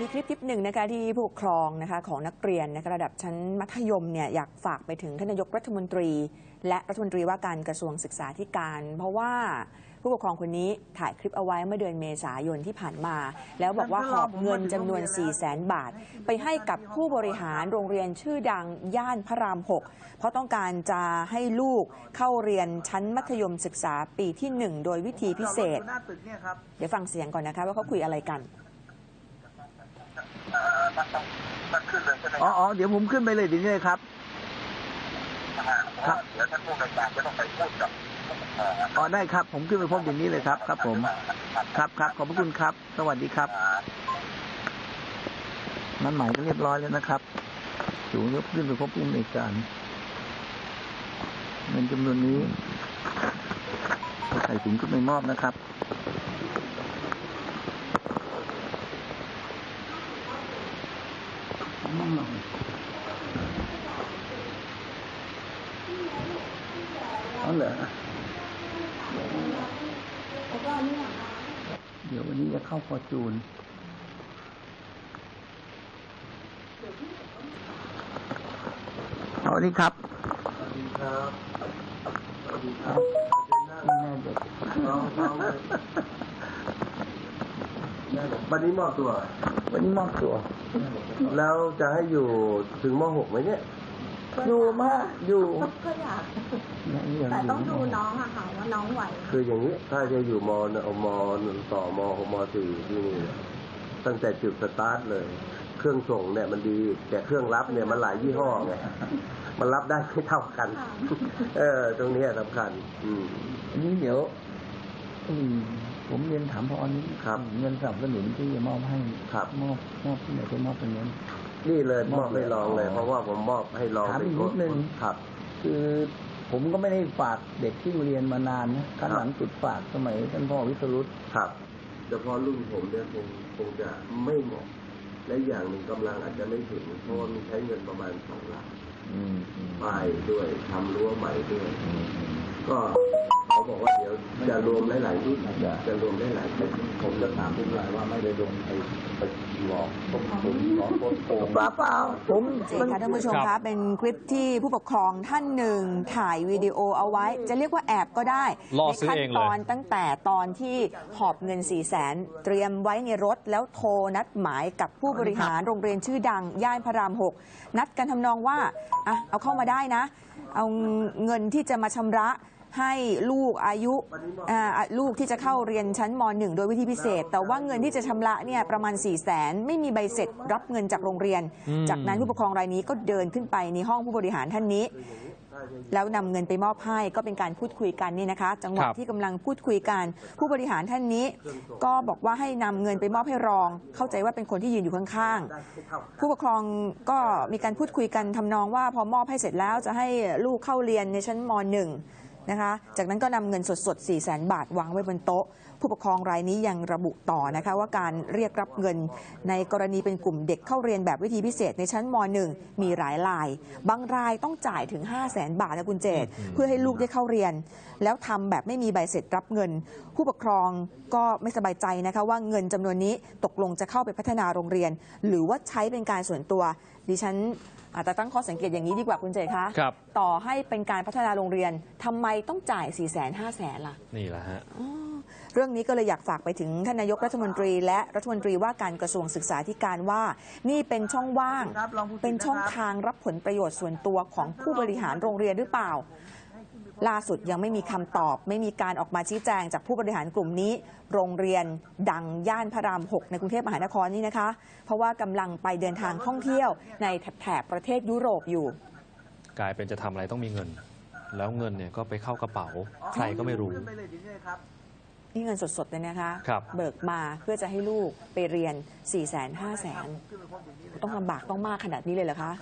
มีคลิปคลิปหนึ่งนะคะที่ผู้ปกครองนะคะของนักเรียนนะคะระดับชั้นมัธยมเนี่ยอยากฝากไปถึงท่านนายกรัฐมนตรี และรัฐมนตรีว่าการกระทรวงศึกษาธิการ เพราะว่าผู้ปกครองคนนี้ถ่ายคลิปเอาไว้เมื่อเดือนเมษายนที่ผ่านมา แล้วบอกว่าหอบเงินจำนวน 4 0 0แสนบาท ไปให้กับผู้บริหารโรงเรียนชื่อดังย่านพระราม 6 เพราะต้องการจะให้ลูกเข้าเรียนชั้นมัธยมศึกษาปีที่ 1 โดยวิธีพิเศษหน้าตึกเนี่ยครับเดี๋ยวฟังเสียงก่อนนะคะว่าเขาคุยอะไรกัน มันขึ้นเลยใช่ไหมอ๋ออ๋อเดี๋ยวผมขึ้นไปเลยเดี๋ยวนี้เลยครับครับเดี๋ยวท่านผู้ในวยการจะต้องไปพูดกับผู้ปกครองนะอ๋อได้ครับ ผมขึ้นไปพบเดี๋ยวนี้เลยครับ ครับ ผม ครับครับขอบพระคุณครับ สวัสดีครับมันหมายก็เรียบร้อยแล้วนะครับสูงยกขึ้นไปพบผู้อำนวยการเงินจำนวนนี้ใส่ถุงขึ้นไปมอบนะครับ อ๋อ เหรอเดี๋ยววันนี้จะเข้าฟอร์จูน สวัสดีครับ สวัสดีครับ สวัสดีครับนี่แม่เด็กวันนี้มอบตัว วันนี้มอบตัว แล้วจะให้อยู่ถึงม .6 ไหมเนี่ย อยู่มากอยู่ก็อยากยังยังแต่ยู่ต้องดูน้องอะค่ะว่าน้องไหวไหมคืออย่างนี้ถ้าจะอยู่มมต่อม .6 ม .4 ที่นี่ตั้งแต่จุดสตาร์ทเลย เครื่องส่งเนี่ยมันดี แต่เครื่องรับเนี่ยมันหลายยี่ห้อไงมันรับได้ไม่เท่ากัน เออ ตรงเนี้ยสำคัญ อืมอันนี้เดี๋ยวอืมผมเรียนถามพอนี้ครับเงินสนับสนุนที่จะมอบให้ครับมอบมอบที่ไหนก็มอบตรงนี้น นี่เลยมมออบบให้ลองเลยอ๋อเพราะว่าผมมอบให้ลองถามเป็อีนกนิดนึง ครับ คือผมก็ไม่ได้ฝากเด็กที่เรียนมานานนะข้างหลังจุดฝากสมัยท่านพ่อวิสรุต ครับเฉพาะรุ่นผมเนี่ยคงคงจะไม่เหมาะ และอย่างหนึ่งกำลังอาจจะไม่ถึงเพราะว่ามันใช้เงินประมาณสองล้านอืมอืม ป้ายด้วยทำรั้วใหม่ด้วยอืมอืมก็เขาบอกว่าเดี๋ยวจะรวมหลายๆรุ่นได้จะรวมได้หลายรุ่นผมจะถามคุณยายว่าไม่ได้ลงไอ้ไปหลอกต้มตุ๋นหลอกต้นโกงเปล่าเปล่าผมจริงค่ะท่านผู้ชมคะเป็นคลิปที่ผู้ปกครองท่านหนึ่งถ่ายวิดีโอเอาไว้ จะเรียกว่าแอบก็ได้ล่อในซื้อขั้นเองเลยตอนตั้งแต่ตอนที่หอบเงิน4ี่แสนเตรียมไว้ในรถแล้วโทรนัดหมายกับผู้บริหารโรงเรียนชื่อดังย่านพระราม6นัดกันทำนองว่าอะเอาเข้ามาได้นะ เอาเงินที่จะมาชำระให้ลูกอายุอ่าลูกที่จะเข้าเรียนชั้นม .1 โดยวิธีพิเศษ แต่ว่าเงินที่จะชำระเนี่ยประมาณ4 0 0แสนไม่มีใบเสร็จรับเงินจากโรงเรียนอืมจากนั้นผู้ปกครองรายนี้ก็เดินขึ้นไปในห้องผู้บริหารท่านนี้ แล้วนำเงินไปมอบให้ก็เป็นการพูดคุยกันนี่นะคะ จังหวะครับที่กำลังพูดคุยกัน ผู้บริหารท่านนี้ ก็บอกว่าให้นำเงินไปมอบให้รอง เข้าใจว่าเป็นคนที่ยืนอยู่ข้างๆ ผู้ปกครองก็มีการพูดคุยกันทำนองว่าพอมอบให้เสร็จแล้วจะให้ลูกเข้าเรียนในชั้นม .1 นะคะ จากนั้นก็นำเงินสดๆ4 0 0 0 0 0 บาทวางไว้บนโต๊ะ ผู้ปกครองรายนี้ยังระบุต่อนะคะว่าการเรียกรับเงิน ในกรณีเป็นกลุ่มเด็กเข้าเรียนแบบวิธีพิเศษในชั้นม .1 มีหลายราย บางรายต้องจ่ายถึง 5 0 0แสนบาทนะคุณเจตเพื่อให้ลูกได้เข้าเรียน แล้วทำแบบไม่มีใบเสร็จรับเงิน ผู้ปกครองก็ไม่สบายใจนะคะว่าเงินจำนวนนี้ตกลงจะเข้าไปพัฒนาโรงเรียน หรือว่าใช้เป็นการส่วนตัวดิฉัน อาจจะตั้งข้อสังเกตอย่างนี้ดีกว่าคุณเจตคะครับ ต่อให้เป็นการพัฒนาโรงเรียนทำไมต้องจ่าย4 0 0 0 0 0 5 0 0 0 0ล่ะ นี่แหละฮะอ๋อเรื่องนี้ก็เลยอยากฝากไปถึงท่านนายกรัฐมนตรี และรัฐมนตรีว่าการกระทรวงศึกษาธิการว่า นี่เป็นช่องว่างครับลองพูดเป็นช่องนะครับทางรับผลประโยชน์ส่วนตัวของผู้บริหารโรงเรียนหรือเปล่า ล่าสุดยังไม่มีคำตอบ ไม่มีการออกมาชี้แจงจากผู้บริหารกลุ่มนี้ โรงเรียนดังย่านพระราม 6 ในกรุงเทพมหานครนี่นะคะ เพราะว่ากำลังไปเดินทางท่องเที่ยวในแถบประเทศยุโรปอยู่ กลายเป็นจะทำอะไรต้องมีเงิน แล้วเงินเนี่ยก็ไปเข้ากระเป๋าใครก็ไม่รู้ขึ้นไปเลยเดี๋ยวนี้เลยครับนี่เงินสดๆเลยนะคะครับเบิกมาเพื่อจะให้ลูกไปเรียน4 0 0 0 0 0 5 0 0 0 0ต้องลำบากต้องมากขนาดนี้เลยเหรอคะ